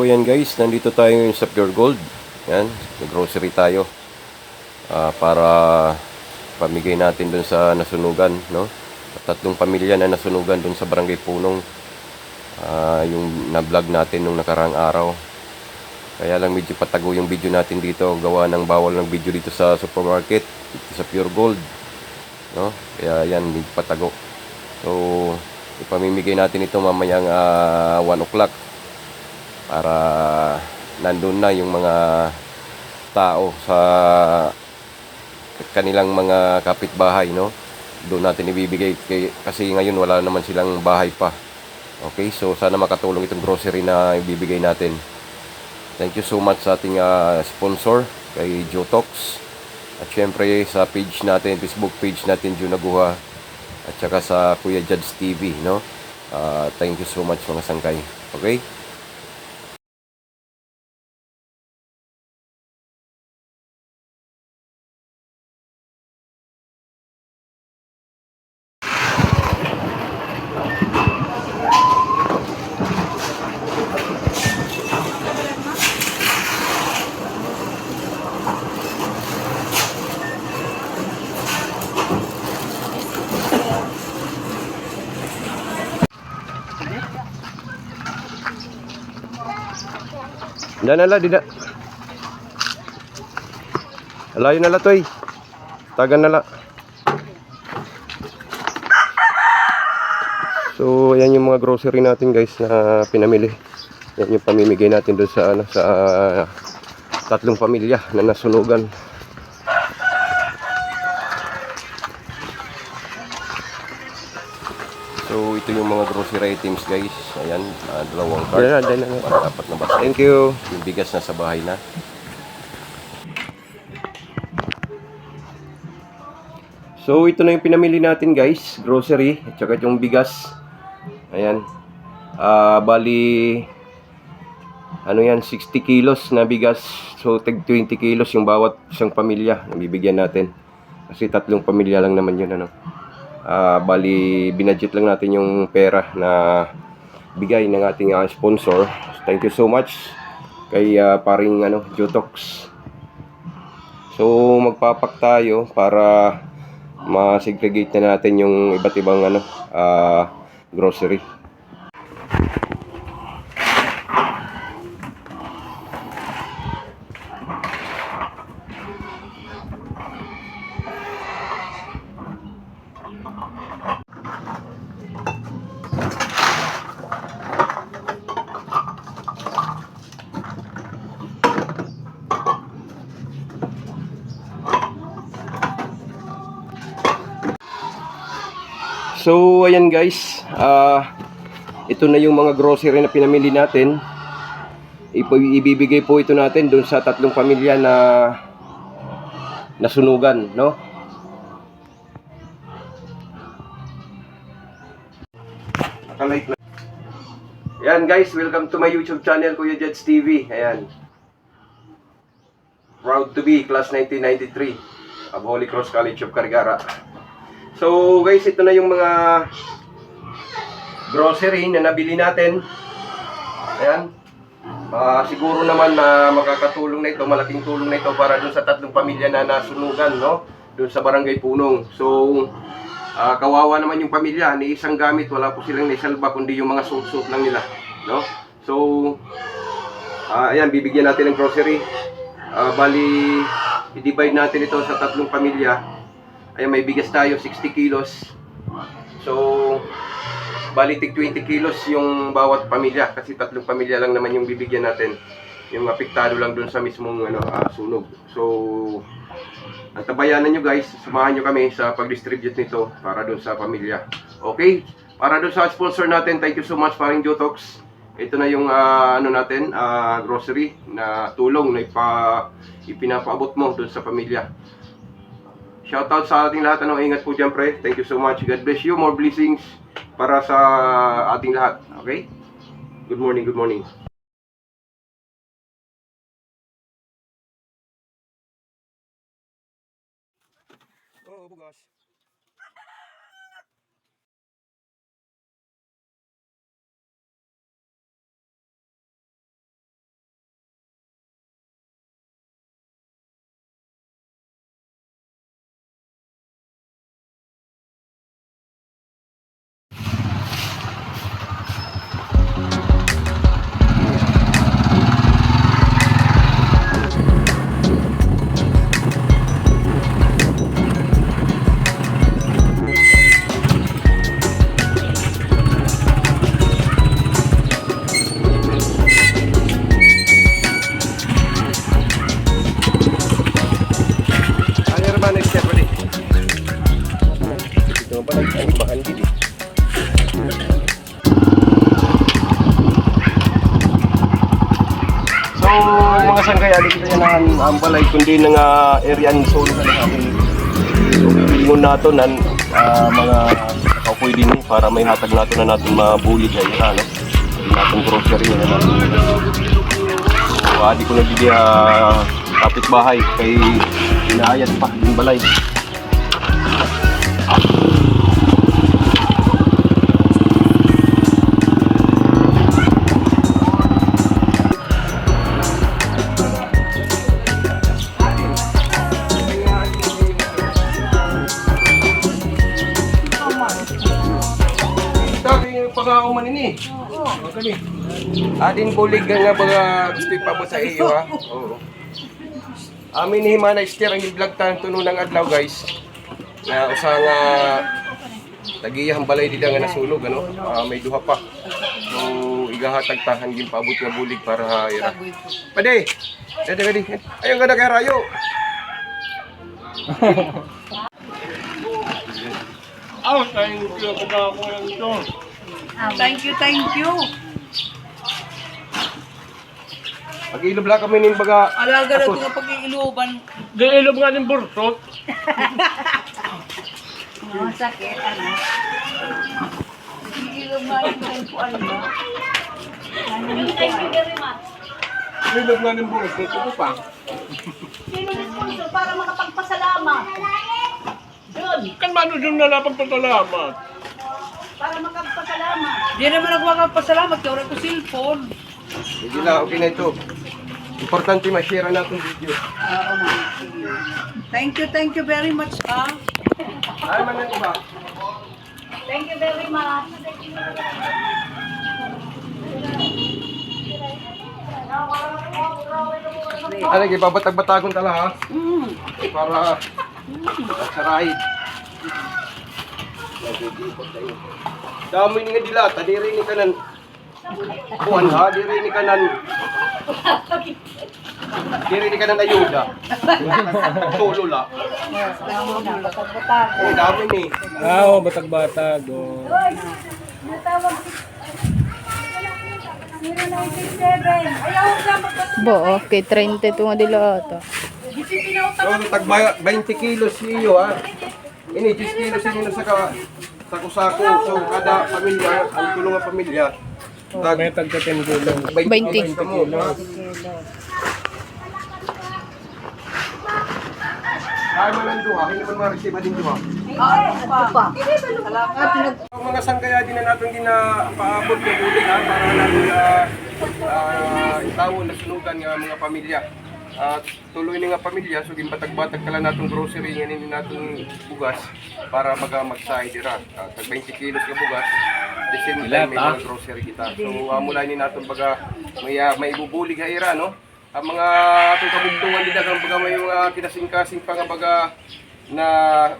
So, ayan guys, nandito tayo ngayon sa Pure Gold. Yan, grocery tayo. Ah, para pamigay natin dun sa nasunugan, no? Tatlong pamilya na nasunugan dun sa Barangay Punong. Ah, yung na-vlog natin nung nakarang araw. Kaya lang medyo patago yung video natin dito. Gawa ng bawal ng video dito sa supermarket, dito sa Pure Gold. No? Kaya yan, medyo patago. So, ipamimigay natin ito mamayang ah, 1 o'clock para nandun na yung mga tao sa kanilang mga kapitbahay, no? Doon natin ibibigay kasi ngayon wala naman silang bahay pa. Okay, so sana makatulong itong grocery na ibibigay natin. Thank you so much sa ating ah, sponsor kay Jotox. At syempre sa page natin, Facebook page natin Jun Naguha. At saka sa Kuya Judge TV, no? Ah, thank you so much mga sangkay. Okay? Diyan na la, di na. Alayo na la, toy. Tagan na la. So, yan yung mga grocery natin guys na pinamili. Yan yung pamimigay natin doon sa, ano, sa ah, tatlong pamilya na nasunugan. Ito yung mga grocery items guys. Ayan, ah, dalawang cart. Na, diyan na. Para apat na basta. Thank you. Yung bigas na sa bahay na. So, ito na yung pinamili natin guys. Grocery. At saka yung bigas. Ayan. Ah, bali, ano yan, 60 kilos na bigas. So, tag 20 kilos yung bawat isang pamilya na bibigyan natin. Kasi tatlong pamilya lang naman yun, ano. Ah, bali, binadget lang natin yung pera na bigay ng ating ah, sponsor. Thank you so much kay ah, paring ano, Jotox. So, magpapak tayo para ma-segregate na natin yung iba't ibang ano, ah, grocery. So, ayan guys. ah ito na yung mga grocery na pinamili natin. Ibibigay po ito natin doon sa tatlong pamilya na nasunugan, no? Nakalight na. Ayan guys, welcome to my YouTube channel, Kuya Jets TV. Ayan. Proud to be, class 1993 of Holy Cross College of Carigara. So guys, ito na yung mga grocery na nabili natin. Ayan. Ah, siguro naman na makakatulong na ito, malaking tulong na ito para dun sa tatlong pamilya na nasunugan, no? Dun sa Barangay Punong. So, ah, kawawa naman yung pamilya, ni isang gamit, wala po silang naisalba kundi yung mga suit-suit lang nila, no? So, ah, ayan, bibigyan natin ng grocery. Ah, bali, i-divide natin ito sa tatlong pamilya. Ayan, may bigas tayo, 60 kilos. So, bali tig 20 kilos yung bawat pamilya kasi tatlong pamilya lang naman yung bibigyan natin. Yung apektado lang dun sa mismong ano, ah, sunog. So, ang tabayanan nyo guys, samahan nyo kami sa pag-distribute nito para dun sa pamilya. Okay? Para dun sa sponsor natin, thank you so much paring Jotox. Ito na yung ah, ano natin, ah, grocery na tulong na ipa, ipinapaabot mo dun sa pamilya. Shoutout sa ating lahat. Ano, ingat po dyan, pre. Thank you so much. God bless you. More blessings para sa ating lahat. Okay? Good morning, good morning. Oh, bugas. Mga sangkaya dito yan ang, ang balay kundi ng uh, area ng na namin. So pilingon nato nan ah, mga kaupoy din para may hatag nato na natin mabulig na ira no. Hindi natin grocery na natin. So adi ko nagdi uh, kapitbahay kay inaayat pa yung balay. Sabi yung pangauman ini. Oo. Kani. Adin bulig nga nga baga gusto ipabot sa iyo ha. Oo. Amin ni Himana Esther ang vlog tan tuno ng adlaw guys. Na usa nga tagiyang balay dida nga nasunog ano. Ah, may duha pa. So igahatag tahan gin paabot nga bulig para ira. Pade. Dede gadi. Ayun gada kay rayo. Aw, tayo kaya ko ako yan ito. Thank you, thank you. Pag-ilob lang kami nin baga Alaga na ito nga pag-iiluban. Di ilog nga ng bursot. Mga sakit, ano? Pag-iilub nga ang kuwan mo. Thank you very much. Ilob nga ng buhok, ito pa. Sino yung sponsor para makapagpasalamat? Doon, Kan mano dyan nalapag pasalamat. Para makapagpasalamat. Di naman ako makapagpasalamat, kaya wala ko cellphone. Hindi na, okay na ito. Importante ma-share natin video. Oo, ma'am. Sige. Thank you, thank you very much, ha? Ay, man na ba? Thank you very much. Ano, ibabatag-batagon tala ha? Mm. Para saray. Dami ni nga dilata, di rin ni kanan. Kuan ha, di rin ni kanan. Di rin ni kanan ayuda. Solo la. Oh, dami ni. Ah, oh, batag-batag. Oh. Bo, okay, 32 nga dila ata. So, tag 20 kilos niyo ha. Ini 10 kilos niyo sa ka sako-sako. So, kada pamilya, ang tulong ng pamilya, tag May tagka 10 kilo. 20. mo. ha? Ay, manando ha. Hindi man ma-receive din duha. Pa. Salamat. Ang mga sangkaya din na natin din na paabot ng ulit ha, para natin uh, uh, itawon na sunugan ng mga pamilya. At tuloy na nga pamilya, so batag-batag kala natin grocery nga nini natin bugas para maga magsahay dira. Uh, tag 20 kilos nga bugas, the same time may mga grocery kita. So uh, mula ni natin baga may, uh, may ibubulig ha ira, no? Ang mga atong kabugtungan din ang baga may mga kinasing-kasing pa nga baga na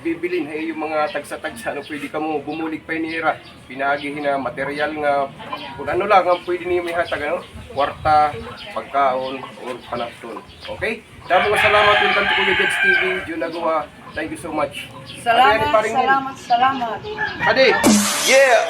bibilin ay yung mga tagsa-tagsa no pwede ka mo bumulig pa ni Ira pinagihin na material nga kung ano lang ang pwede niyo may hatag ano kwarta pagkaon or panaston okay? Damo nga salamat yung kanto ko Jets TV Jun nagawa. Thank you so much. Salamat, Nel? salamat, salamat. Ade yeah